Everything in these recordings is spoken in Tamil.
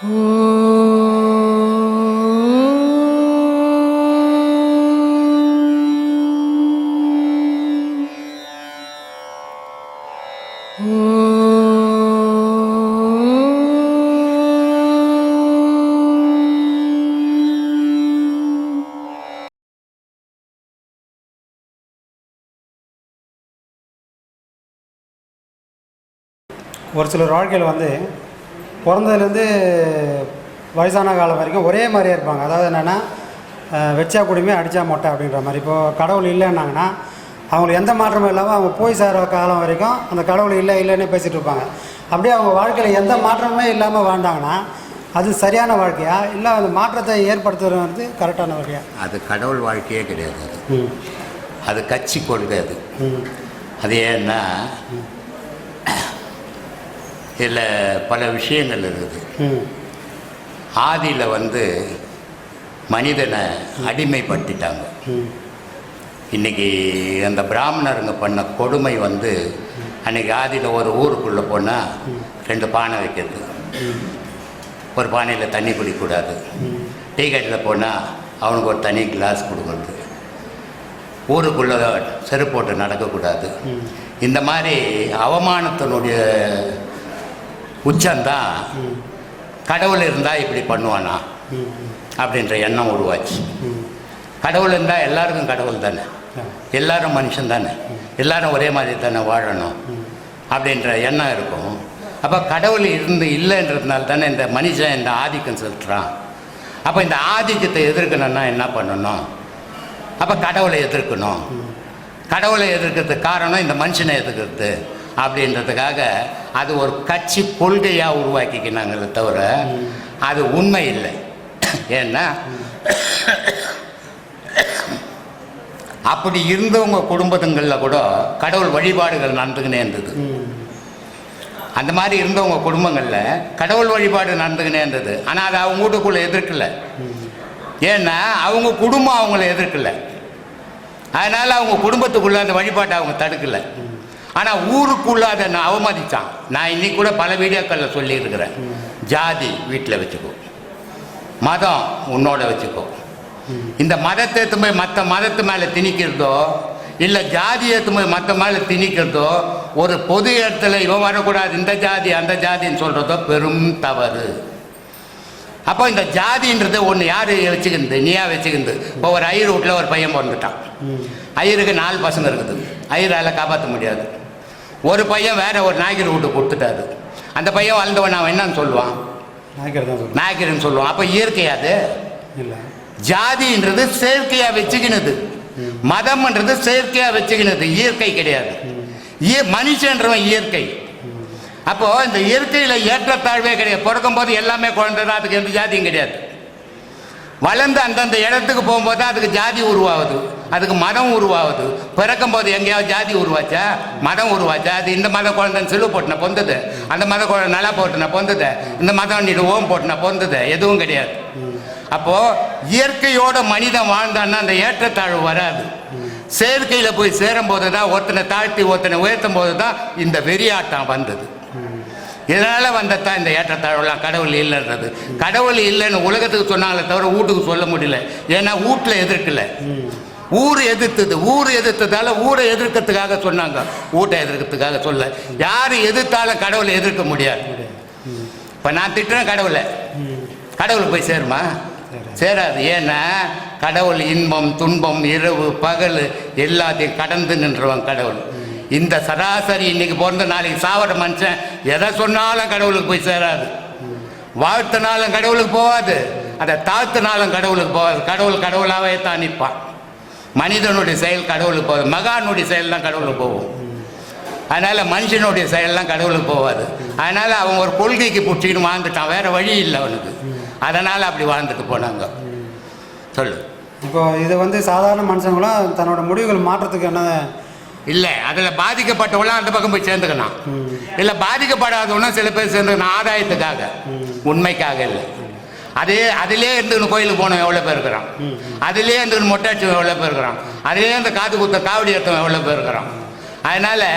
ஒரு சிலர் வாழ்க்கையில் வந்து பிறந்ததுலேருந்து வயசான காலம் வரைக்கும் ஒரே மாதிரியே இருப்பாங்க. அதாவது என்னென்னா வச்சா குடிமே அடித்தா மொட்டை அப்படின்ற மாதிரி. இப்போது கடவுள் இல்லைன்னாங்கன்னா அவங்களுக்கு எந்த மாற்றமும் இல்லாமல் அவங்க போய் சேர காலம் வரைக்கும் அந்த கடவுள் இல்லை இல்லைன்னு பேசிகிட்டு இருப்பாங்க. அப்படியே அவங்க வாழ்க்கையில் எந்த மாற்றமுமே இல்லாமல் வாழ்ந்தாங்கன்னா அது சரியான வாழ்க்கையா? இல்லை அந்த மாற்றத்தை ஏற்படுத்துறது வந்து கரெக்டான வாழ்க்கையா அது கடவுள் வாழ்க்கையே கிடையாது அது. அது கட்சி கொள்கை அது. அது ஏன்னா இதில் பல விஷயங்கள் இருக்குது. ஆதியில் வந்து மனிதனை அடிமைப்படுத்திட்டாங்க. ம். இன்னைக்கு அந்த பிராமணருங்க பண்ண கொடுமை வந்து அன்னைக்கு ஆதியில் ஒரு ஊருக்குள்ளே போனால் ரெண்டு பானை வைக்கிறது. ஒரு பானையில் தண்ணி குடிக்கக்கூடாது. டீ கடையில் போனால் அவனுக்கு ஒரு தனி கிளாஸ் கொடுக்குறது. ஊருக்குள்ளே செருப்பு போட்டு நடக்கக்கூடாது இந்த மாதிரி அவமானத்தினுடைய உச்சம்தான் கடவுள் இருந்தால் இப்படி பண்ணுவானா? அப்படின்ற எண்ணம் உருவாச்சு. கடவுள் இருந்தால் எல்லாருக்கும் கடவுள் தானே? எல்லாரும் மனுஷன் தானே? எல்லாரும் ஒரே மாதிரி தானே வாழணும்? அப்படின்ற எண்ணம் இருக்கும். அப்போ கடவுள் இருந்து இல்லைன்றதுனால தானே இந்த மனுஷன் இந்த ஆதிக்கம் செலுத்துறான். அப்போ இந்த ஆதிக்கத்தை எதிர்க்கணும்னா என்ன பண்ணணும்? அப்போ கடவுளை எதிர்க்கணும். கடவுளை எதிர்க்கிறதுக்கு காரணம் இந்த மனுஷனை எதிர்க்கிறது. அப்படின்றதுக்காக அது ஒரு கட்சி கொள்கையாக உருவாக்கிக்கினாங்களே தவிர அது உண்மை இல்லை. ஏன்னா அப்படி இருந்தவங்க குடும்பத்துங்களில் கூட கடவுள் வழிபாடுகள் நடந்துக்கினே இருந்தது. அந்த மாதிரி இருந்தவங்க குடும்பங்களில் கடவுள் வழிபாடு நடந்துக்கினே இருந்தது. ஆனால் அது அவங்க வீட்டுக்குள்ளே எதிர்க்கல. ஏன்னா அவங்க குடும்பம் அவங்கள எதிர்க்கல. அதனால் அவங்க குடும்பத்துக்குள்ளே அந்த வழிபாட்டை அவங்க தடுக்கலை. ஆனால் ஊருக்குள்ளே அதை நான் அவமதித்தான் நான் இன்னைக்கு கூட பல வீடியோக்களில் சொல்லியிருக்கிறேன். ஜாதி வீட்டில் வச்சுக்கோ. மதம் உன்னோட வச்சுக்கோ. இந்த மதத்தை எடுத்து போய் மற்ற மதத்து மேலே திணிக்கிறதோ இல்லை ஜாதி எடுத்து போய் மற்ற மேலே திணிக்கிறதோ ஒரு பொது இடத்துல இவன் வரக்கூடாது இந்த ஜாதி அந்த ஜாதின்னு சொல்கிறதோ பெரும் தவறு. அப்போ இந்த ஜாதின்றது ஒன்று யார் வச்சுக்கிறது நீயா வச்சுக்கிறது இப்போ ஒரு ஐயர் வீட்டில் ஒரு பையன் பிறந்துட்டான். ஐயருக்கு நாலு பசங்க இருக்குது. ஐயரால் காப்பாற்ற முடியாது. ஒரு பையன் வேற ஒரு நாய்க்கர் வீட்டுக்கு கொடுத்துட்டாரு. அந்த பையன் வளர்ந்தவன் அவன் என்னன்னு சொல்லுவான்? சொல்லுங்கள் நாயக்கர்னு சொல்லுவான். அப்போ இயற்கையாது இல்லை. ஜாதின்றது செயற்கையா வச்சுக்கினது. மதம்ன்றது செயற்கையா வச்சுக்கினது. இயற்கை கிடையாது. மனுஷன்றவன் இயற்கை. அப்போ இந்த இயற்கையில ஏற்றத்தாழ்வே கிடையாது. பிறக்கும் போது எல்லாமே குழந்தை தான். அதுக்கு எந்த ஜாதியும் கிடையாது. வளர்ந்து அந்தந்த இடத்துக்கு போகும்போது தான் அதுக்கு ஜாதி உருவாகுது. அதுக்கு மதம் உருவாகுது. பிறக்கும் போது எங்கேயாவது ஜாதி உருவாச்சா? மதம் உருவாச்சா? அது இந்த மத குழந்தைன்னு சிலுவை போட்டுன பொந்தது. அந்த மத குழந்தை நல்லா போட்டுன பொந்தது. இந்த மதம் நீ ஓம் போட்டுன பொந்தது. எதுவும் கிடையாது. அப்போது இயற்கையோட மனிதன் வாழ்ந்தான்னா அந்த ஏற்றத்தாழ்வு வராது. செயற்கையில் போய் சேரும்போது தான் ஒருத்தனை தாழ்த்தி ஒருத்தனை உயர்த்தும் போது தான் இந்த வெறியாட்டம் வந்தது. இதனால் வந்ததான் இந்த ஏற்றத்தாழ்வுலாம் கடவுள் இல்லைன்றது. கடவுள் இல்லைன்னு உலகத்துக்கு சொன்னாங்களே தவிர வீட்டுக்கு சொல்ல முடியல. ஏன்னா வீட்டில் எதிர்க்கல. ஊர் எதிர்த்தது. ஊர் எதிர்த்ததால ஊரை எதிர்க்கிறதுக்காக சொன்னாங்க. வீட்டை எதிர்க்கிறதுக்காக சொல்ல. யார் எதிர்த்தாலும் கடவுளை எதிர்க்க முடியாது. இப்போ நான் திட்டுறேன் கடவுளை. கடவுளுக்கு போய் சேருமா? சேராது. ஏன்னா கடவுள் இன்பம் துன்பம் இரவு பகல் எல்லாத்தையும் கடந்து நின்றவன் கடவுள். இந்த சராசரி இன்னைக்கு பிறந்த நாளைக்கு சாவர மனுஷன் எதை சொன்னாலும் கடவுளுக்கு போய் சேராது. வாழ்த்தினாலும் கடவுளுக்கு போகாது அதை தாழ்த்தினாலும் கடவுளுக்கு போகாது கடவுள் கடவுளாகவே தான் நிற்பான். மனிதனுடைய செயல் கடவுளுக்கு போகாது. மகானுடைய செயல் தான் கடவுளுக்கு போகும். அதனால் மனுஷனுடைய செயல்லாம் கடவுளுக்கு போகாது. அதனால் அவன் ஒரு கொள்கைக்கு பிடிச்சிக்கிட்டு வாழ்ந்துட்டான். வேறு வழி இல்லை அவனுக்கு. அதனால் அப்படி வாழ்ந்துட்டு போனாங்க. சொல்லு. இப்போ இது வந்து சாதாரண மனுஷங்களும் தன்னோட முடிவுகள் மாற்றத்துக்கு என்ன இல்லை அதில் பாதிக்கப்பட்டவங்களாம் அந்த பக்கம் போய் சேர்ந்துக்கணும். இல்லை பாதிக்கப்படாதவனும் சில பேர் சேர்ந்துக்கணும் ஆதாயத்துக்காக. உண்மைக்காக இல்லை. அதே அதிலே இருந்துக்கணும் கோயிலுக்கு போனவன் எவ்வளோ பேர் இருக்கிறான்? அதிலே இருந்துக்கணும் மொட்டை அடிச்சவன் எவ்வளோ பேர் இருக்கிறான்? அதிலே இந்த காது குத்த காவடி ஏற்றவன் எவ்வளோ பேர் இருக்கிறான்? அதனால்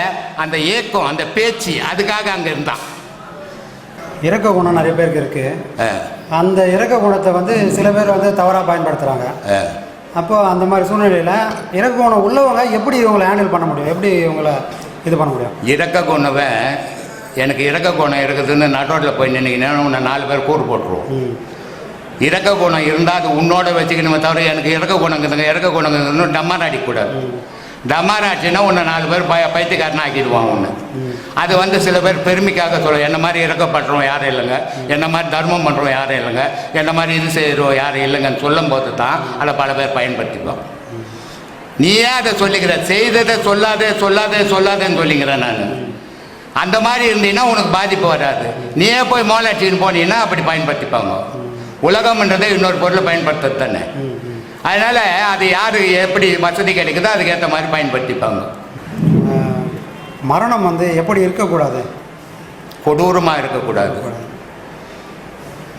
அந்த ஏக்கம் அந்த பேச்சு அதுக்காக அங்கே இருந்தான். இறக்க குணம் நிறைய பேருக்கு இருக்குது அந்த இறக்க குணத்தை வந்து சில பேர் வந்து தவறாக பயன்படுத்துகிறாங்க ஆ. அப்போ அந்த மாதிரி சூழ்நிலையில் இறக்க குணம் உள்ளவங்க எப்படி இவங்களை ஹேண்டில் பண்ண முடியும்? எப்படி இவங்களை இது பண்ண முடியும்? இறக்க குணவன் எனக்கு இறக்க குணம் இருக்குதுன்னு நட்டோட்டில் போய் நினைக்கிறேன் உன்னை நாலு பேர் கூறு போட்டுருவோம். இறக்க குணம் இருந்தால் அது உன்னோட வச்சுக்கணுமே தவிர எனக்கு இறக்க குணங்குதுங்க இறக்க குணங்குதுன்னு டம்மார் அடிக்கக்கூடாது டம்மார் ஆச்சுன்னா உன்னை நாலு பேர் பய பைத்தியக்காரனை ஆக்கிடுவான் ஒன்று அது வந்து சில பேர் பெருமைக்காக சொல்ல என்ன மாதிரி இறக்கப்படுறோம் யாரும் இல்லைங்க. என்ன மாதிரி தர்மம் பண்ணுறோம் யாரும் இல்லைங்க. என்ன மாதிரி இது செய்கிறோம் யாரும் இல்லைங்கன்னு சொல்லும் போது தான் அதை பல பேர் பயன்படுத்திக்குவோம் நீயே அதை சொல்லிக்கிற. செய்ததை சொல்லாதே சொல்லாதே சொல்லாதேன்னு சொல்லிக்கிறேன் நான். அந்த மாதிரி இருந்தீங்கன்னா உனக்கு பாதிப்பு வராது. நீயே போய் மோலாட்சின்னு போனீங்கன்னா அப்படி பயன்படுத்திப்பாங்க. உலகம்ன்றதை இன்னொரு பொருளை பயன்படுத்துறது தானே. அதனால் அது யார் எப்படி வசதி கிடைக்குதோ அதுக்கேற்ற மாதிரி பயன்படுத்திப்பாங்க. மரணம் வந்து எப்படி இருக்கக்கூடாது? கொடூரமாக இருக்கக்கூடாது.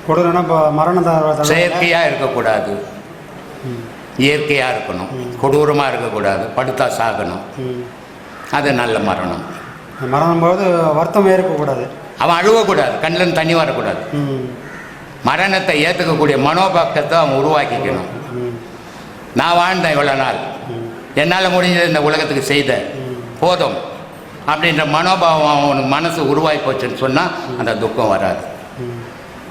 கொடுனா இப்போ மரணம் செயற்கையாக இருக்கக்கூடாது. இயற்கையாக இருக்கணும். கொடூரமாக இருக்கக்கூடாது. படுத்தா சாகணும். அது நல்ல மரணம். மரணம் போது வருத்தமே இருக்கக்கூடாது. அவன் அழுவக்கூடாது. கண்ணில் தண்ணி வரக்கூடாது. மரணத்தை ஏற்றுக்கக்கூடிய மனோபாக்கத்தை அவன் உருவாக்கிக்கணும். நான் வாழ்ந்தேன் இவ்வளோ நாள். என்னால் முடிஞ்சது இந்த உலகத்துக்கு செய்தேன் போதும். அப்படின்ற மனோபாவம் அவனுக்கு மனசு உருவாகி போச்சுன்னு சொன்னால் அந்த துக்கம் வராது.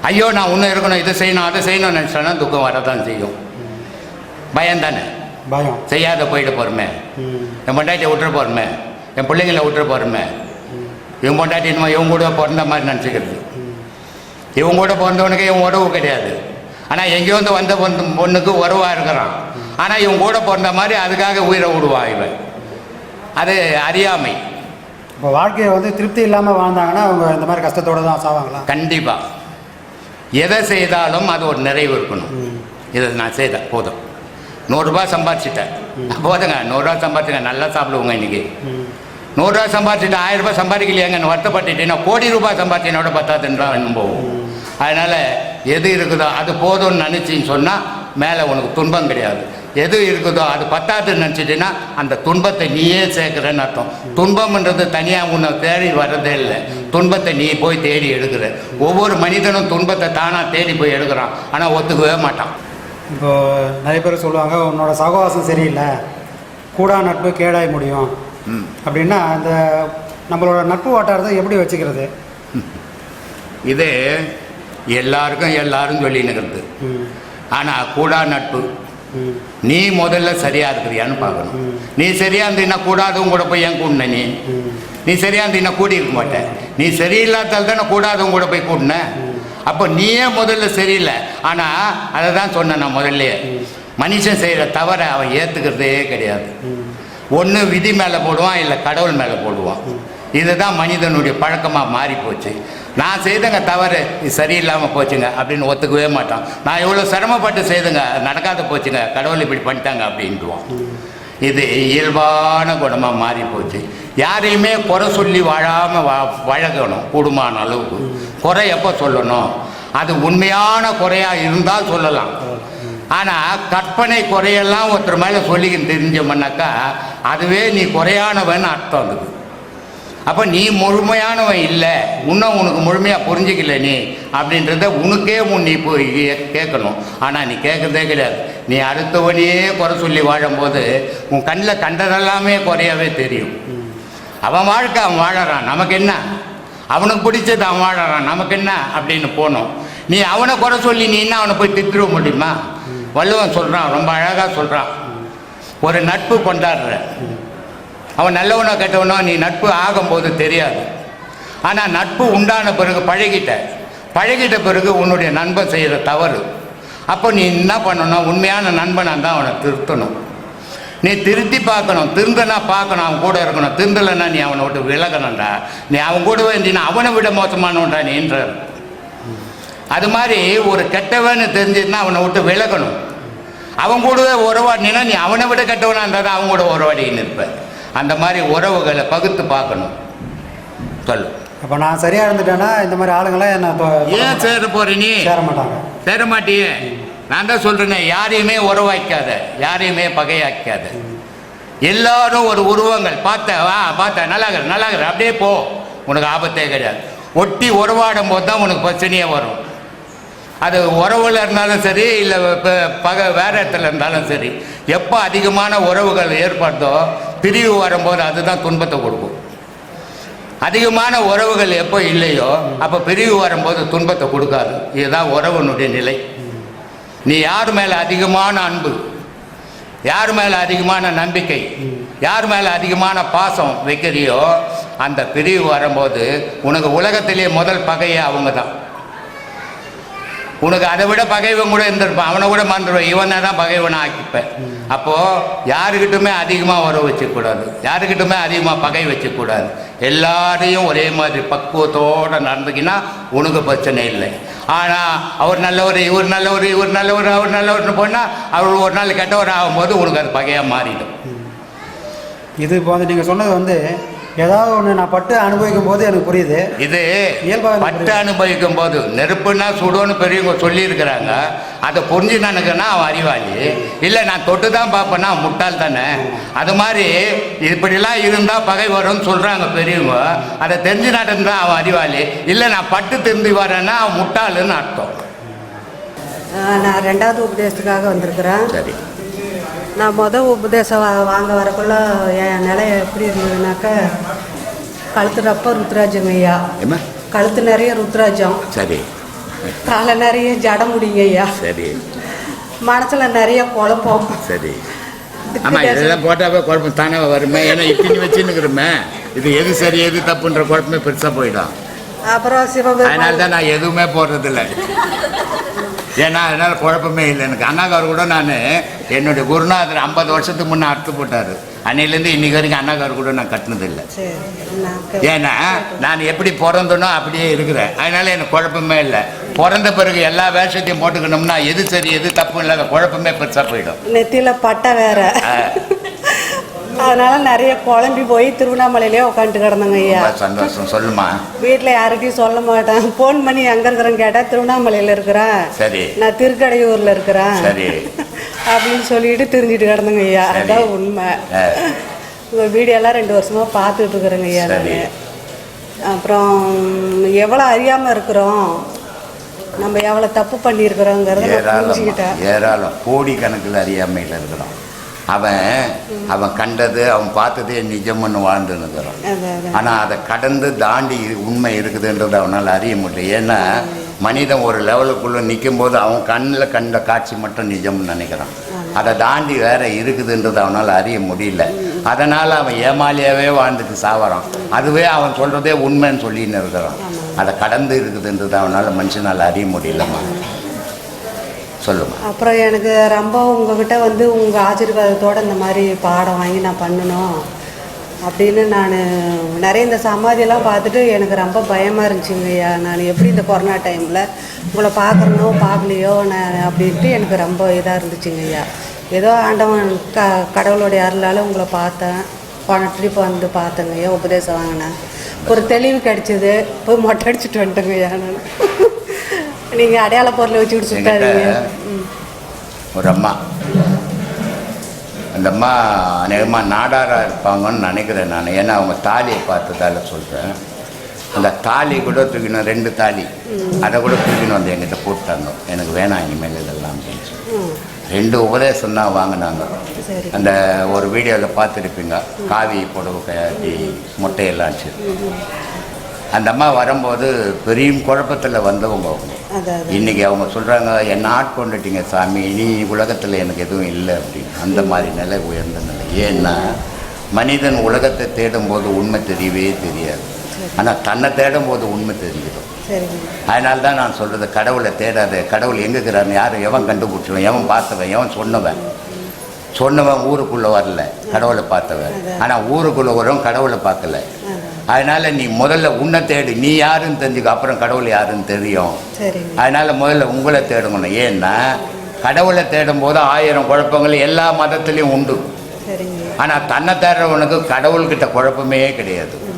ஐயோ நான் இன்னும் இருக்கணும் இதை செய்யணும் அதை செய்யணும்னு நினச்சேன்னா துக்கம் வரதான் செய்யும். பயம் தானே? பயம். செய்யாத போயிட போகிறோமே என் பொண்டாட்டியை விட்டுற போகிறோமே என் பிள்ளைங்கள விட்டுற போகிறோமே இவன் பொண்டாட்டி என்னமோ இவன் கூட பிறந்த மாதிரி நினச்சிக்கிறது. இவன் கூட பிறந்தவனுக்கு இவன் உறவு கிடையாது. ஆனால் எங்கேயோ வந்து வந்த பொண்ணு பொண்ணுக்கு உறவாக இருக்கிறான். ஆனால் இவன் கூட பிறந்த மாதிரி அதுக்காக உயிரை விடுவான் இவன். அது அறியாமை. இப்போ வாழ்க்கையை வந்து திருப்தி இல்லாமல் வாழ்ந்தாங்கன்னா அவங்க இந்த மாதிரி கஷ்டத்தோடு தான் சாவாங்களா? கண்டிப்பாக எதை செய்தாலும் அது ஒரு நிறைவு இருக்கணும். இதை நான் செய்தேன் போதும். நூறுரூபா சம்பாதிச்சிட்டேன். போதுங்க நூறுரூவா சம்பாதிச்சுங்க நல்லா சாப்பிடுவோங்க இன்னைக்கு. ம். நூறுரூவா சம்பாதிச்சுட்டு ஆயிரம் ரூபாய் சம்பாதிக்கலையாங்கன்னு வருத்தப்பட்டுட்டீங்கன்னா கோடி ரூபாய் சம்பாதிச்சனோட பத்தாதுன்றா போகும் அதனால் எது இருக்குதோ அது போதும்னு நினச்சின்னு சொன்னால் மேலே உனக்கு துன்பம் கிடையாது. எது இருக்குதோ அது பத்தாதுன்னு நினச்சிட்டின்னா அந்த துன்பத்தை நீயே சேர்க்குறேன்னு அர்த்தம். துன்பம்ன்றது தனியாக உன்னை தேடி வர்றதே இல்லை. துன்பத்தை நீ போய் தேடி எடுக்கிற. ஒவ்வொரு மனிதனும் துன்பத்தை தானாக தேடி போய் எடுக்கிறான். ஆனால் ஒத்துக்கவே மாட்டான். இப்போ நிறைய பேர் சொல்லுவாங்க உன்னோட சகவாசம் சரியில்லை. கூடா நட்பு கேடாய் முடியும். ம். அப்படின்னா அந்த நம்மளோட நட்பு வட்டாரத்தை எப்படி வச்சுக்கிறது? இது எல்லாருக்கும் எல்லாரும் சொல்லினுக்கிறது ம். ஆனால் கூடா நட்பு நீ முதல்ல சரியா இருக்கிறியான்னு பார்க்கணும். நீ சரியா இருந்தீங்கன்னா கூடாதவங்க கூட போய் ஏன் கூடின நீ? நீ சரியா இருந்தீங்கன்னா கூடி இருக்க மாட்டேன். நீ சரியில்லாதால் தானே கூடாதவங்க கூட போய் கூடின? அப்போ நீயே முதல்ல சரியில்லை. ஆனால் அதை தான் சொன்னேன் நான் முதல்லையே. மனுஷன் செய்கிற தவறை அவன் ஏற்றுக்கிறதே கிடையாது. ஒன்று விதி மேலே போடுவான் இல்லை கடவுள் மேலே போடுவான். இதுதான் மனிதனுடைய பழக்கமாக மாறி போச்சு நான் செய்தங்க தவறு. இது சரியில்லாமல் போச்சுங்க அப்படின்னு ஒத்துக்கவே மாட்டான். நான் இவ்வளோ சிரமப்பட்டு செய்துங்க நடக்காத போச்சுங்க. கடவுள் இப்படி பண்ணிட்டாங்க அப்படின்ட்டுவான் இது இயல்பான குணமாக மாறி போச்சு யாரையுமே குறை சொல்லி வாழாமல் வா வழங்கணும் கூடுமான அளவுக்கு. குறை எப்போ சொல்லணும்? அது உண்மையான குறையாக இருந்தால் சொல்லலாம். ஆனால் கற்பனை குறையெல்லாம் ஒருத்தர் மேலே சொல்லிக்கின்னு தெரிஞ்சோம்னாக்கா அதுவே நீ குறையானவன் அர்த்தம் இருக்குது அப்போ நீ முழுமையானவன் இல்லை இன்னும் உனக்கு முழுமையாக புரிஞ்சிக்கல நீ அப்படின்றத உனக்கே உன் நீ போய் கே- கேட்கணும். ஆனால் நீ கேட்கறதே கிடையாது. நீ அடுத்தவனையே குறை சொல்லி வாழும்போது உன் கண்ணில் கண்டதெல்லாமே குறையாவே தெரியும். அவன் வாழ்க்கை அவன் வாழறான். நமக்கு என்ன? அவனுக்கு பிடிச்சது அவன் வாழறான். நமக்கு என்ன? அப்படின்னு போனோம். நீ அவனை குறை சொல்லி நீ என்ன அவனை போய் திட்டுவ முடியுமா? வள்ளுவன் சொல்கிறான் ரொம்ப அழகாக சொல்கிறான் ஒரு நட்பு கொண்டாடுற. அவன் நல்லவனோ கெட்டவனோ நீ நட்பு ஆகும்போது தெரியாது. ஆனால் நட்பு உண்டான பிறகு பழகிட்ட. பழகிட்ட பிறகு உன்னுடைய நண்பன் செய்கிற தவறு. அப்போ நீ என்ன பண்ணணும்? உண்மையான நண்பனாக தான் அவனை திருத்தணும். நீ திருத்தி பார்க்கணும். திருந்தனா பார்க்கணும். அவன் கூட இருக்கணும். திருந்தலைன்னா நீ அவனை விட்டு விலகணும்டா. நீ அவன் கூட இருந்தீன்னா அவனை விட மோசமானவன்டா நீன்றார் அது மாதிரி ஒரு கெட்டவன்னு தெரிஞ்சதுன்னா அவனை விட்டு விலகணும். அவன் கூடவே உறவாடினா நீ அவனை விட கெட்டவனா இருந்தால் தான் அவன் கூட உறவாடின்னு இருப்பேன் அந்த மாதிரி உறவுகளை பகுத்து பார்க்கணும். சொல்லு. அப்போ நான் சரியாக இருந்துட்டேன்னா இந்த மாதிரி ஆளுங்களாம் என்ன தொ- ஏன் சேர போற நீ? சேர மாட்டாங்க. சேர மாட்டியே? நான் தான் சொல்றேனே யாரையுமே உறவாக்காத யாரையுமே பகையாக்காத. எல்லாரும் ஒரு உருவங்கள். பார்த்த வா பார்த்த நல்லாகிற நல்லாகிற அப்படியே போ. உனக்கு ஆபத்தே கிடையாது. ஒட்டி உறவாடும் போது தான் உனக்கு பிரச்சனையே வரும். அது உறவுல இருந்தாலும் சரி இல்லை இப்போ பக வேற இடத்துல இருந்தாலும் சரி எப்போ அதிகமான உறவுகள் ஏற்படுதோ பிரிவு வரும்போது அதுதான் துன்பத்தை கொடுக்கும். அதிகமான உறவுகள் எப்போ இல்லையோ அப்போ பிரிவு வரும்போது துன்பத்தை கொடுக்காது. இதுதான் உறவனுடைய நிலை. நீ யார் மேலே அதிகமான அன்பு? யார் மேலே அதிகமான நம்பிக்கை? யார் மேலே அதிகமான பாசம் வைக்கிறியோ அந்த பிரிவு வரும்போது உனக்கு உலகத்திலேயே முதல் பகையே அவங்க தான் உனக்கு அதை விட பகைவன் கூட இருந்திருப்பான். அவனை கூட மறந்துடுவேன். இவனை தான் பகைவனை ஆக்கிப்பேன். அப்போது யாருக்கிட்டுமே அதிகமாக உறவு வச்சுக்கூடாது யாருக்கிட்டுமே அதிகமாக பகை வச்சுக்கூடாது எல்லாரையும் ஒரே மாதிரி பக்குவத்தோடு நடந்துக்கினா உனக்கு பிரச்சனை இல்லை. ஆனால் அவர் நல்லவர் இவர் நல்லவர் இவர் நல்லவர் அவர் நல்லவர்னு போனால் அவர் ஒரு நாள் கெட்டவர் ஆகும்போது உனக்கு அது பகையாக மாறிடும். இது இப்போ வந்து நீங்கள் சொன்னது வந்து ஏதாவது ஒன்று நான் பட்டு அனுபவிக்கும் போது எனக்கு புரியுது. இது இயல்பாக பட்டு அனுபவிக்கும் போது நெருப்புன்னா சுடுன்னு பெரியவங்க சொல்லியிருக்கிறாங்க. அதை புரிஞ்சு நினைக்கனா அவன் அறிவாளி. இல்லை நான் தொட்டு தான் பார்ப்பேன்னா முட்டாள் தானே. அது மாதிரி இப்படிலாம் இருந்தால் பகை வரும்னு சொல்கிறாங்க பெரியவங்க. அதை தெரிஞ்சு நடந்தா அவன் அறிவாளி. இல்லை நான் பட்டு திரும்பி வரேன்னா அவன் முட்டாளுன்னு அர்த்தம். நான் ரெண்டாவது உபதேசத்துக்காக வந்திருக்கிறேன். சரி. நான் மொதல் உபதேசம் வாங்க வரக்குள்ள என் நிலை எப்படி இருந்ததுனாக்கா கழுத்து ரப்ப ருத்ராஜம் ஐயா. கழுத்து நிறைய ருத்ராஜம். சரி. தலை நிறைய ஜட முடிங்க ஐயா. சரி. மனசுல நிறைய குழப்பம். சரி. ஆமாம் இதெல்லாம் போட்டாவே குழப்பம். தானே வருமே? ஏன்னா இப்பினி வச்சுன்னுக்குறோமே. இது எது சரி எது தப்புன்ற குழப்பமே பெருசாக போயிடும். அப்புறம் அதனால சிவபெருமான் தான் நான் எதுவுமே போடுறதில்ல. ஏன்னா அதனால் குழப்பமே இல்லை. எனக்கு அண்ணாக்கார் கூட நான் என்னுடைய குருநாதர் ஐம்பது வருஷத்துக்கு முன்னே அறுத்து போட்டார். அன்னையிலேருந்து இன்னைக்கு வரைக்கும் அண்ணாக்கார் கூட நான் கட்டினதில்லை. ஏன்னா நான் எப்படி பிறந்தனோ அப்படியே இருக்கிறேன். அதனால எனக்கு குழப்பமே இல்லை. பிறந்த பிறகு எல்லா வேஷத்தையும் போட்டுக்கணும்னா எது சரி எது தப்பு இல்லாத குழப்பமே பெருசாக போயிடும். நெத்தியில பட்டை வேற. அதனால நிறைய குழம்பி போய் திருவண்ணாமலையிலே உட்காந்துட்டு கிடந்தங்க ஐயா. சந்தோஷம். சொல்லுமா. வீட்டில் யார்கிட்டயும் சொல்ல மாட்டேன். ஃபோன் பண்ணி எங்கே இருக்கிறேன்னு கேட்டால் திருவண்ணாமலையில் இருக்கிறேன். சரி. நான் திருக்கடையூரில் இருக்கிறேன். சரி. அப்படின்னு சொல்லிட்டு தெரிஞ்சுட்டு கிடந்தங்க ஐயா. அதான் உண்மை. உங்கள் வீடியோலாம் ரெண்டு வருஷமாக பார்த்துட்டு இருக்கிறேங்க ஐயா. நான். அப்புறம் எவ்வளோ அறியாமல் இருக்கிறோம்? நம்ம எவ்வளோ தப்பு பண்ணியிருக்கிறோங்கிறத ஏராளம் ஏராளம். கோடிக்கணக்கில் அறியாமையில் இருக்கிறான் அவன் அவன் கண்டது அவன் பார்த்ததே நிஜம்னு வாழ்ந்துன்னுக்குறான். ஆனால் அதை கடந்து தாண்டி உண்மை இருக்குதுன்றது அவனால் அறிய முடியல. ஏன்னா மனிதன் ஒரு லெவலுக்குள்ளே நிற்கும் போது அவன் கண்ணில் கண்ட காட்சி மட்டும் நிஜம்னு நினைக்கிறான். அதை தாண்டி வேற இருக்குதுன்றது அவனால் அறிய முடியல. அதனால் அவன் ஏமாலியாவே வாழ்ந்துட்டு சாவறான். அதுவே அவன் சொல்கிறதே உண்மைன்னு சொல்லின்னு இருக்கிறான். அதை கடந்து இருக்குதுன்றது அவனால் மனுஷனால் அறிய முடியலம்மா. சொல்லுங்கள் அப்புறம் எனக்கு ரொம்ப உங்ககிட்ட வந்து உங்கள் ஆசீர்வாதத்தோடு இந்த மாதிரி பாடம் வாங்கி நான் பண்ணணும் அப்படின்னு நான் நிறைய இந்த சமாதியெல்லாம் பார்த்துட்டு எனக்கு ரொம்ப பயமாக இருந்துச்சுங்க ஐயா. நான் எப்படி இந்த கொரோனா டைமில் உங்களை பார்க்குறனோ பார்க்கலையோ நான் அப்படின்ட்டு எனக்கு ரொம்ப இதாக இருந்துச்சுங்க ஐயா. ஏதோ ஆண்டவன் க கடவுளுடைய அருளால் உங்களை பார்த்தேன். போன ட்ரிப் வந்து பார்த்தேங்கய்யா உபதேசம் வாங்கினேன். ஒரு தெளிவு கிடச்சிது போய் மொட்டை அடிச்சுட்டு வந்துட்டேங்கய்யா நான். நீங்கள் அடையாள பொருளை சுத்தாதீங்க. ம். ஒரு அம்மா. அந்த அம்மா அநேகமாக நாடாராக இருப்பாங்கன்னு நினைக்கிறேன் நான். ஏன்னா அவங்க தாலியை பார்த்ததால சொல்கிறேன் அந்த தாலி கூட தூக்கினோம் ரெண்டு தாலி. அதை கூட தூக்கின்னு வந்து என்கிட்ட போட்டாங்க. எனக்கு வேணாம் இனிமேல் இதெல்லாம் அப்படின்னு சொல்லி. ரெண்டு உபதேசம் தான் வாங்கினாங்க. அந்த ஒரு வீடியோவில் பார்த்துருப்பீங்க. காவி புடவை கட்டி முட்டையெல்லாம் வச்சு. அந்த அம்மா வரும்போது பெரிய குழப்பத்தில் வந்தவங்க அவங்க. இன்னைக்கு அவங்க சொல்கிறாங்க என்ன ஆட்கொண்டுட்டீங்க சாமி? இனி உலகத்தில் எனக்கு எதுவும் இல்லை அப்படின்னு. அந்த மாதிரி நிலை உயர்ந்த நிலை. ஏன்னா மனிதன் உலகத்தை தேடும்போது உண்மை தெரியவே தெரியாது. ஆனால் தன்னை தேடும்போது உண்மை தெரிஞ்சிடும். அதனால தான் நான் சொல்கிறது கடவுளை தேடாத. கடவுள் எங்கே இருக்கிறான்னு யார்? எவன் கண்டுபிடிச்சவன் எவன் பார்த்தவன்? எவன் சொன்னவன்? சொன்னவன் ஊருக்குள்ளே வரல. கடவுளை பார்த்தவன். ஆனால் ஊருக்குள்ளே வரவன் கடவுளை பார்க்கல. அதனால நீ முதல்ல உன்னை தேடு. நீ யாருன்னு தெரிஞ்சுக்க. அப்புறம் கடவுள் யாருன்னு தெரியும். அதனால முதல்ல உங்களை தேடணும். ஏன்னா கடவுளை தேடும் போது ஆயிரம் குழப்பங்கள் எல்லா மதத்துலேயும் உண்டு. ஆனால் தன்னை தேடுறவனுக்கு கடவுள்கிட்ட குழப்பமே கிடையாது.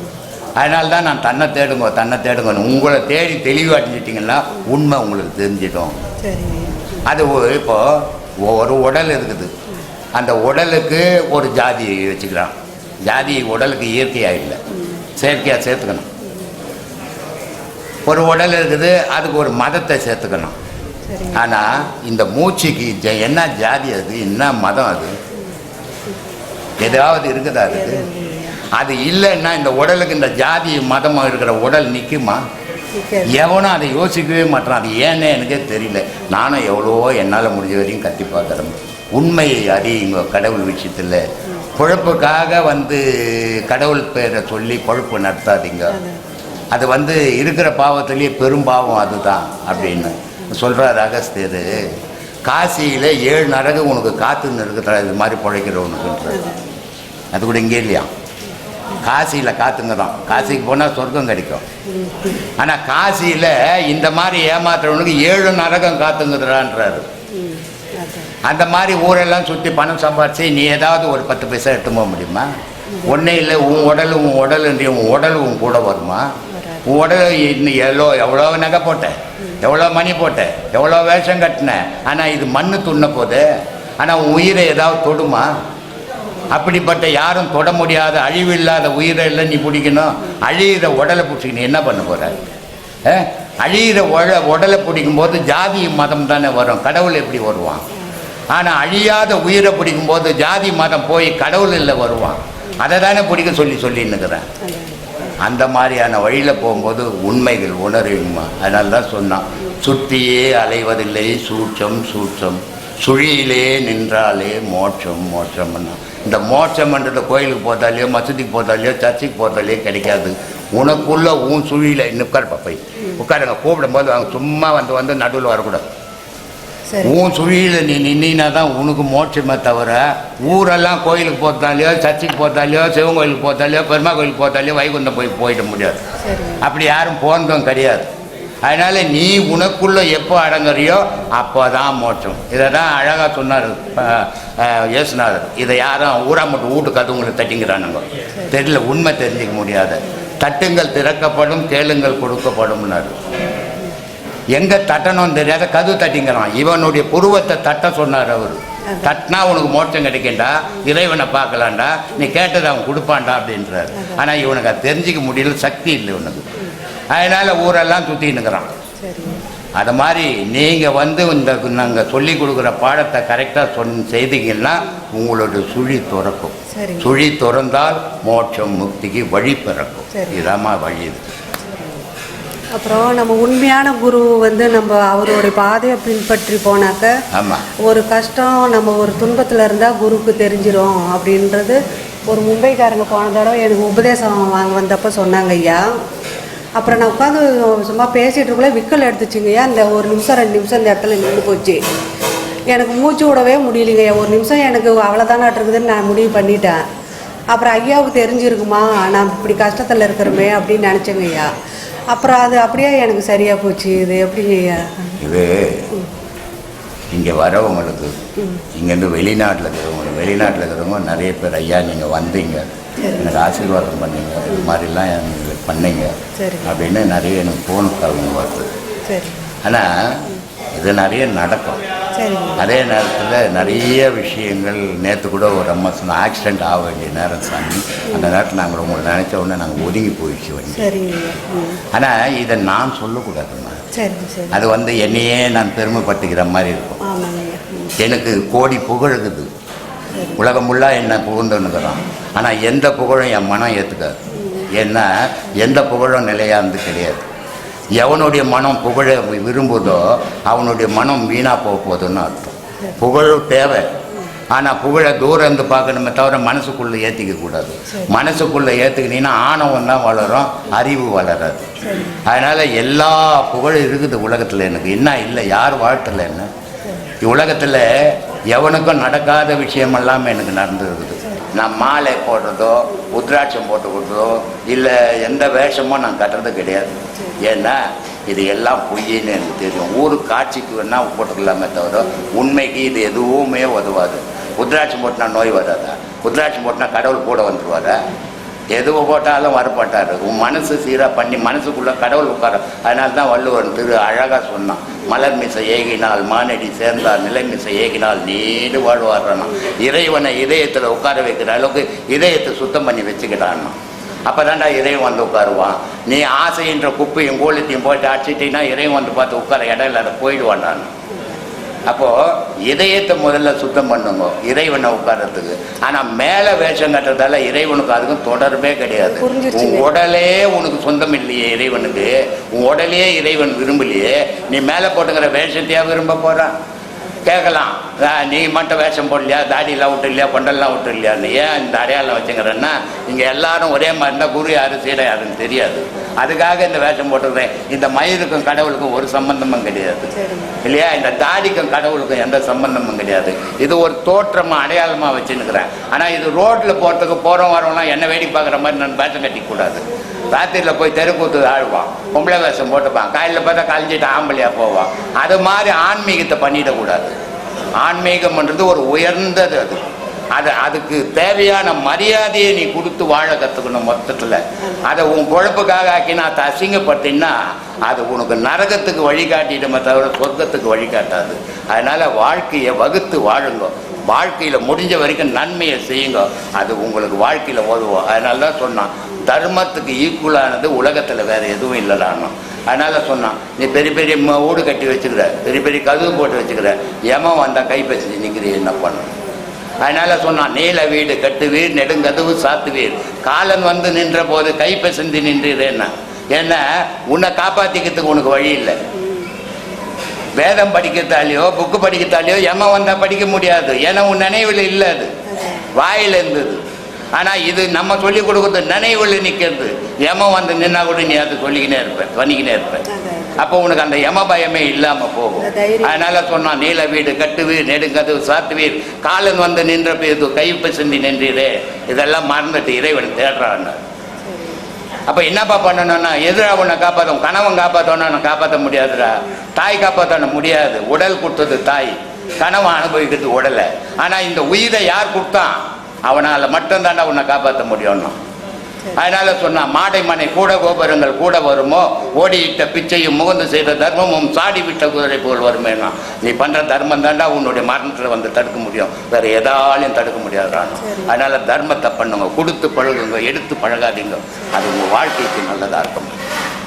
அதனால தான் நான் தன்னை தேடுங்க தன்னை தேடுங்க உங்களை தேடி தெளிவாட்டிட்டீங்கன்னா உண்மை உங்களுக்கு தெரிஞ்சிடும். அது ஒ- இப்போ ஒரு உடல் இருக்குது. அந்த உடலுக்கு ஒரு ஜாதி வச்சுக்கலாம் ஜாதி உடலுக்கு இயற்கையாக இல்லை. செயற்கையாக சேர்த்துக்கணும். ஒரு உடல் இருக்குது அதுக்கு ஒரு மதத்தை சேர்த்துக்கணும். ஆனால் இந்த மூச்சுக்கு ஜ- என்ன ஜாதி அது? என்ன மதம் அது? ஏதாவது இருக்குதா அதுக்கு அது இல்லைன்னா இந்த உடலுக்கு இந்த ஜாதி மதம் இருக்கிற உடல் நிற்குமா எவனும் அதை யோசிக்கவே மாட்டான் அது ஏன்னே எனக்கே தெரியல. நானும் எவ்வளவோ என்னால் முடிஞ்ச வரையும் கத்தி பார்க்குறேன். உண்மையை அறியுங்க கடவுள் விஷயத்தில். பொழப்புக்காக வந்து கடவுள் பேரை சொல்லி பொழப்பு நடத்தாதீங்க. அது வந்து இருக்கிற பாவத்திலேயே பெரும் பாவம் அதுதான் அப்படின்னு சொல்கிறார் அகஸ்தியர். காசியில் ஏழு நரகம் உனக்கு காத்துன்னு இருக்கிற இது மாதிரி பிழைக்கிறவனுக்குன்றது அது கூட இங்கே இல்லையா? காசியில் காத்துங்க தான். காசிக்கு போனால் சொர்க்கம் கிடைக்கும். ஆனால் காசியில் இந்த மாதிரி ஏமாத்துறவனுக்கு ஏழு நரகம் காத்துங்கிறான்றாரு அந்த மாதிரி ஊரெல்லாம் சுற்றி பணம் சம்பாரிச்சு நீ ஏதாவது ஒரு பத்து பைசா எடுத்து போக முடியுமா? ஒன்றே இல்லை உன் உடல் உன் உடல் உன் உடல் உன் கூட வருமா? உன் உடல் இன்னும் எவ்வளோ எவ்வளோ நகை போட்ட எவ்வளோ மணி போட்ட எவ்வளோ வேஷம் கட்டின ஆனால் இது மண்ணு துண்ண போது ஆனால் உன் உயிரை ஏதாவது தொடுமா? அப்படிப்பட்ட யாரும் தொட முடியாத அழிவில்லாத உயிரை இல்லை நீ பிடிக்கணும். அழியிற உடலை பிடிச்சி நீ என்ன பண்ண ஆ? அழியிற உட உடலை பிடிக்கும் போது ஜாதி மதம் தானே வரும். கடவுள் எப்படி வருவான்? ஆனால் அழியாத உயிரை பிடிக்கும் போது ஜாதி மதம் போய் கடவுள் இல்லை வருவான். அதை தானே பிடிக்க சொல்லி சொல்லின்னுக்கிறேன். அந்த மாதிரியான வழியில் போகும்போது உண்மைகள் உணர்வுமா அதனால தான் சொன்னான். சுற்றியே அலைவதில்லை சூட்சம் சூட்சம். சுழியிலே நின்றாலே மோட்சம் மோட்சம்னா. இந்த மோட்சம்ன்றது கோயிலுக்கு போதாலையோ மசூதிக்கு போதாலையோ சர்ச்சுக்கு போதாலையோ கிடைக்காது. உனக்குள்ள உன் சுழியில் இன்னும் உட்கார் போய் உட்காருங்க கூப்பிடும்போது அவங்க சும்மா வந்து வந்து நடுவில் வரக்கூடாது. உன் சுழியில் நீ நின்னா தான் உனக்கு மோட்சமே தவிர ஊரெல்லாம் கோயிலுக்கு போத்தாலையோ சர்ச்சுக்கு போத்தாலையோ சிவன் கோயிலுக்கு போத்தாலையோ பெருமா கோயிலுக்கு போத்தாலையோ வைகுண்டம் போய் போயிட முடியாது. அப்படி யாரும் போனதும் கிடையாது. அதனால நீ உனக்குள்ள எப்போ அடங்குறியோ அப்போ தான் மோட்சம் இதை தான் அழகாக சொன்னார் இயேசுநாதர். இதை யாரும் ஊரா மட்டும் வீட்டு கதவுங்களை தட்டிங்கிறானுங்க. தெரியல உண்மை தெரிஞ்சிக்க முடியாது. தட்டுங்கள் திறக்கப்படும் கேளுங்கள் கொடுக்கப்படும்னாரு எங்க தட்டணும் தெரியாத கது தட்டிங்கிறான். இவனுடைய புருவத்தை தட்ட சொன்னார் அவர். தட்டினா உனக்கு மோட்சம் கிடைக்கண்டா இறைவனை பார்க்கலாம்டா. நீ கேட்டதை அவன் கொடுப்பான்டா அப்படின்றார். ஆனால் இவனுக்கு அது தெரிஞ்சிக்க முடியல சக்தி இல்லை இவனுக்கு. அதனால ஊரெல்லாம் சுற்றின்னுக்கிறான் அது மாதிரி நீங்கள் வந்து இந்த நாங்கள் சொல்லி கொடுக்குற பாடத்தை கரெக்டாக சொன் செய்தீங்கன்னா உங்களோட சுழி துறக்கும். சுழி துறந்தால் மோட்சம் முக்திக்கு வழி பிறக்கும். இதாம்மா வழி இது. அப்புறம் நம்ம உண்மையான குரு வந்து நம்ம அவருடைய பாதையை பின்பற்றி போனாக்க ஒரு கஷ்டம் நம்ம ஒரு துன்பத்தில் இருந்தால் குருக்கு தெரிஞ்சிரும் அப்படின்றது ஒரு மும்பைக்காரங்க போன தடவை எனக்கு உபதேசம் வாங்க வந்தப்போ சொன்னாங்க ஐயா. அப்புறம் நான் உட்காந்து சும்மா பேசிகிட்டு இருக்கக்குள்ள விக்கல் எடுத்துச்சுங்க ஐயா. இந்த ஒரு நிமிஷம் ரெண்டு நிமிஷம் இந்த இடத்துல நின்று போச்சு. எனக்கு மூச்சு விடவே முடியலைங்க ஐயா. ஒரு நிமிஷம் எனக்கு அவ்வளோதானாட்டு இருக்குதுன்னு நான் முடிவு பண்ணிட்டேன். அப்புறம் ஐயாவுக்கு தெரிஞ்சிருக்குமா? நான் இப்படி கஷ்டத்தில் இருக்கிறோமே அப்படின்னு நினச்சேங்க ஐயா. அப்புறம் அது அப்படியே எனக்கு சரியாக போச்சு. இது எப்படிங்க ஐயா இது இங்கே வரவங்களுக்கு இங்கேருந்து வெளிநாட்டில் இருக்கிறவங்க வெளிநாட்டில் இருக்கிறவங்க நிறைய பேர் ஐயா நீங்கள் வந்தீங்க. எனக்கு ஆசீர்வாதம் பண்ணீங்க. இது மாதிரிலாம் எனக்கு பண்ணீங்க. சரி. அப்படின்னு நிறைய எனக்கு ஃபோன் கால்ங்க வருது. சரி. ஆனால் இது நிறைய நடக்கும். அதே நேரத்தில் நிறைய விஷயங்கள் நேற்று கூட ஒரு அம்மா சொன்ன ஆக்சிடென்ட் ஆக வேண்டிய நேரம் சாமி. அந்த நேரத்தில் நாங்கள் உங்களை நினச்ச உடனே நாங்கள் ஒதுங்கி போயிடுச்சு வண்டி. ஆனால் இதை நான் சரி அது வந்து என்னையே நான் பெருமைப்பட்டுக்கிற மாதிரி இருக்கும். எனக்கு கோடி புகழுக்குது உலகம் ஃபுல்லாக என்ன புகழ்ந்துன்னுக்குறான் ஆனால் எந்த புகழும் என் மனம் ஏற்றுக்காது ஏன்னா எந்த புகழும் நிலையானது கிடையாது. எவனுடைய மனம் புகழ விரும்புதோ அவனுடைய மனம் வீணாக போக போகுதுன்னு அர்த்தம். புகழ் தேவை. ஆனால் புகழை தூரம் இருந்து பார்க்கணுமே தவிர மனசுக்குள்ளே ஏற்றிக்க கூடாது. மனசுக்குள்ளே ஏற்றுக்கினீங்கன்னா ஆணவம் தான் வளரும் அறிவு வளராது. அதனால் எல்லா புகழும் இருக்குது உலகத்தில் எனக்கு. என்ன இல்லை யார் வாழ்த்தல என்ன? உலகத்தில் எவனுக்கும் நடக்காத விஷயமெல்லாம் எனக்கு நடந்துருக்குது. நான் மாலை போடுறதோ உத்ராட்சம் போட்டு இல்லை எந்த வேஷமும் நான் கட்டுறது கிடையாது. ஏன்னா இது எல்லாம் பொய்யின்னு எனக்கு தெரியும். ஊருக்கு காட்சிக்கு வேணால் போட்டுக்கலாமே தவிர உண்மைக்கு இது எதுவுமே உதவாது. உத்ராட்சம் போட்டினா நோய் வராதா? உத்ராட்சம் போட்டினா கடவுள் கூட வந்துடுவாரா எதுவை போட்டாலும் வரப்பட்டார். உன் மனசு சீராக பண்ணி மனசுக்குள்ளே கடவுள் உட்கார. அதனால தான் வள்ளுவர் திரு அழகாக சொன்னான் மலர் மிசை ஏகினால் மானடி சேர்ந்தார் நிலை மிசை ஏகினால் நீடு வாழ்வார்றான் இறைவனை இதயத்தில் உட்கார வைக்கிற அளவுக்கு இதயத்தை சுத்தம் பண்ணி வச்சுக்கிட்டான்னா. அப்பதான்டா இறைவன் வந்து உட்காருவான். நீ ஆசைன்ற குப்பையும் கோலத்தையும் போட்டு அடிச்சிட்டீங்கன்னா இறைவன் வந்து பார்த்து உட்கார இடம் இல்லாத போயிடுவான் அப்போ இதயத்தை முதல்ல சுத்தம் பண்ணுங்க. இறைவனை உட்கார்றதுக்கு. ஆனா மேல வேஷம் கட்டுறதால இறைவனுக்கு அதுக்கும் தொடர்பே கிடையாது. உன் உடலே உனக்கு சொந்தம் இல்லையே இறைவனுக்கு. உன் உடலே இறைவன் விரும்பலையே. நீ மேல போட்டுக்கிற வேஷத்தையா விரும்ப போறான்? கேட்கலாம். "ஆ, நீ மட்டும் வேஷம் போடலையா? தாடியெல்லாம் விட்டு இல்லையா பொண்டெல்லாம் விட்டு இல்லையா நீ ஏன் இந்த அடையாளம் வச்சுக்கிறேன்னா இங்கே எல்லாரும் ஒரே மாதிரி இருந்தால் குரு யாரு சீடை யாருன்னு தெரியாது. அதுக்காக இந்த வேஷம் போட்டுக்கிறேன் இந்த மயிருக்கும் கடவுளுக்கும் ஒரு சம்பந்தமும் கிடையாது. இல்லையா? இந்த தாடிக்கும் கடவுளுக்கும் எந்த சம்பந்தமும் கிடையாது. இது ஒரு தோற்றமா அடையாளமா வச்சுன்னுக்கிறேன். ஆனா இது ரோட்ல போறதுக்கு போறோம் வரோம்லாம் என்ன வேடி பார்க்குற மாதிரி நான் வேஷம் கட்டிக்க ராத்திரியில் போய் தெருக்கூத்து ஆழ்வான் பொம்பளை வேஷம் போட்டுப்பான் காலையில் பார்த்தா கழிஞ்சிட்டு ஆம்பளியாக போவான் அது மாதிரி ஆன்மீகத்தை பண்ணிடக்கூடாது. ஆன்மீகம்ன்றது ஒரு உயர்ந்தது அது. அது அதுக்கு தேவையான மரியாதையை நீ கொடுத்து வாழ கற்றுக்கணும் மொத்தத்தில். அதை உன் குழப்புக்காக ஆக்கினா அதை அசிங்கப்பட்டீங்கன்னா அது உனக்கு நரகத்துக்கு வழிகாட்டிடுமே தவிர சொர்க்கத்துக்கு வழிகாட்டாது. அதனால் வாழ்க்கையை வகுத்து வாழுங்க. வாழ்க்கையில் முடிஞ்ச வரைக்கும் நன்மையை செய்யுங்க. அது உங்களுக்கு வாழ்க்கையில் உதவும். அதனால தான் சொன்னான் தர்மத்துக்கு ஈக்குவலானது உலகத்தில் வேறு எதுவும் இல்லைடானோ அதனால் சொன்னான் நீ பெரிய பெரிய ம- வீடு கட்டி வச்சுக்கிற பெரிய பெரிய கதவு போட்டு வச்சுக்கிற எமன் வந்தால் கைப்பற்றி நிற்கிறீ என்ன பண்ணணும் அதனால் சொன்னான் நீல வீடு கட்டுவீர் நெடுங்கதவு சாத்துவீர். காலன் வந்து நின்ற போது கைப்பசந்தி நின்றீரேன்னா ஏன்னா உன்னை காப்பாற்றிக்கிறதுக்கு உனக்கு வழி இல்லை. வேதம் படிக்கிறதாலையோ புக்கு படிக்கிறதாலேயோ எம வந்தால் படிக்க முடியாது. ஏன்னா உன் நினைவில் இல்லை அது. வாயில் இருந்தது. ஆனா இது நம்ம சொல்லி கொடுக்கறது நினைவில் நிற்கிறது. எம வந்து நின்னா கூட நீ அதை சொல்லிக்கினே இருப்ப பண்ணிக்கினே இருப்ப. அதான். அப்போ உனக்கு அந்த யம பயமே இல்லாம போகும். அதனால சொன்னான் நீல வீடு கட்டுவீர் நெடுங்கதவு சாத்துவீர். காலன் வந்து நின்ற பேது கைப்பு சிந்தி நின்றீரே. இதெல்லாம் மறந்துட்டு இறைவன் தேடுறான்னு. அப்ப என்னப்பா பண்ணணும்னா எதிரா உன்னை காப்பாற்றும் கணவன் காப்பாற்றணும் நான் காப்பாற்ற முடியாதுடா. தாய் காப்பாற்ற முடியாது. உடல் கொடுத்தது தாய். கணவன் அனுபவிக்கிறது உடலை. ஆனா இந்த உயிரை யார் கொடுத்தான்? அவனால மட்டும்தான்டா உன்னை காப்பாற்ற முடியும்னா. அதனால சொன்னா மாடை மனை கூட கோபுரங்கள் கூட வருமோ? ஓடியிட்ட பிச்சையும் முகந்து செய்த தர்மமும் சாடி விட்ட குதிரை போல் வருமேனா? நீ பண்ற தர்மம் தாண்டா உன்னுடைய மரணத்துல வந்து தடுக்க முடியும். வேற எதாலையும் தடுக்க முடியாதுடானோ அதனால தர்மத்தை பண்ணுங்க கொடுத்து பழகுங்க எடுத்து பழகாதீங்க. அது உங்க வாழ்க்கைக்கு நல்லதா இருக்கும்.